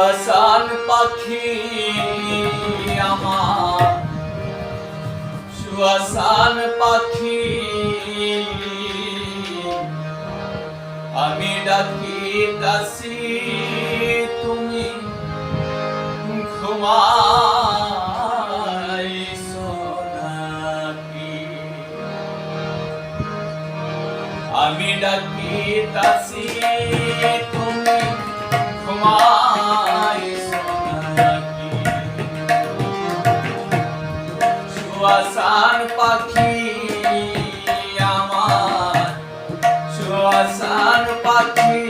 বাসান পাখি আমার। সুয়াসান পাখি। আমি ডাকি, দাসি, তুমি ঘুমাই সোনাকি। আমি ডাকি, দাসি, তুমি ঘুমা আসার পাখি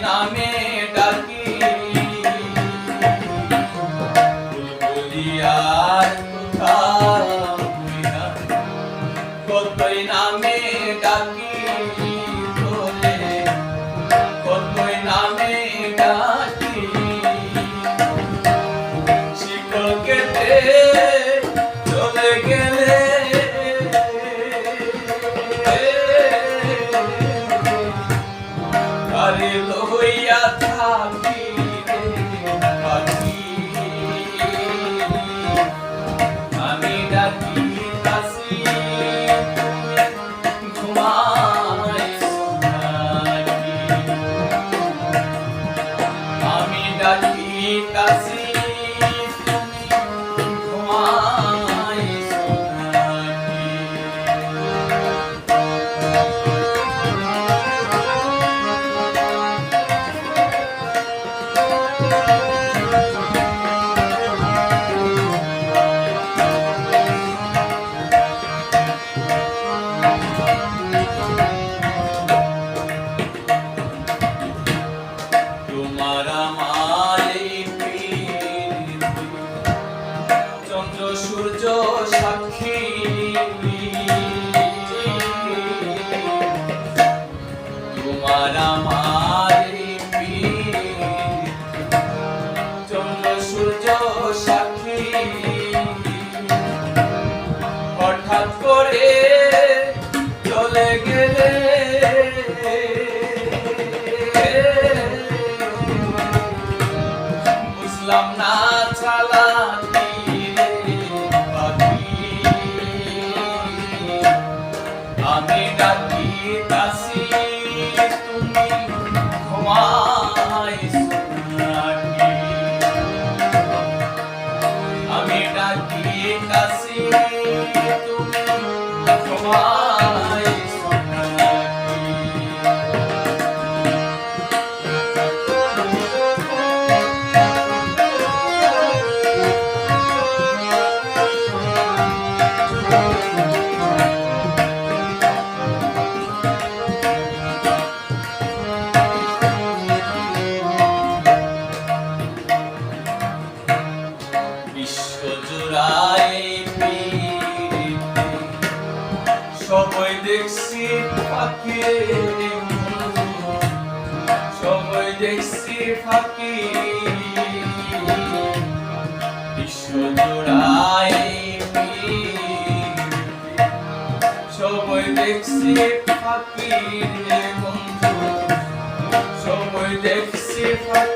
நாமே 생각. দেখছি ফাঁকি বিশ্বজোড়ায় সবাই দেখছি ফাঁকি বন্ধু। সবাই দেখছি ফাঁকি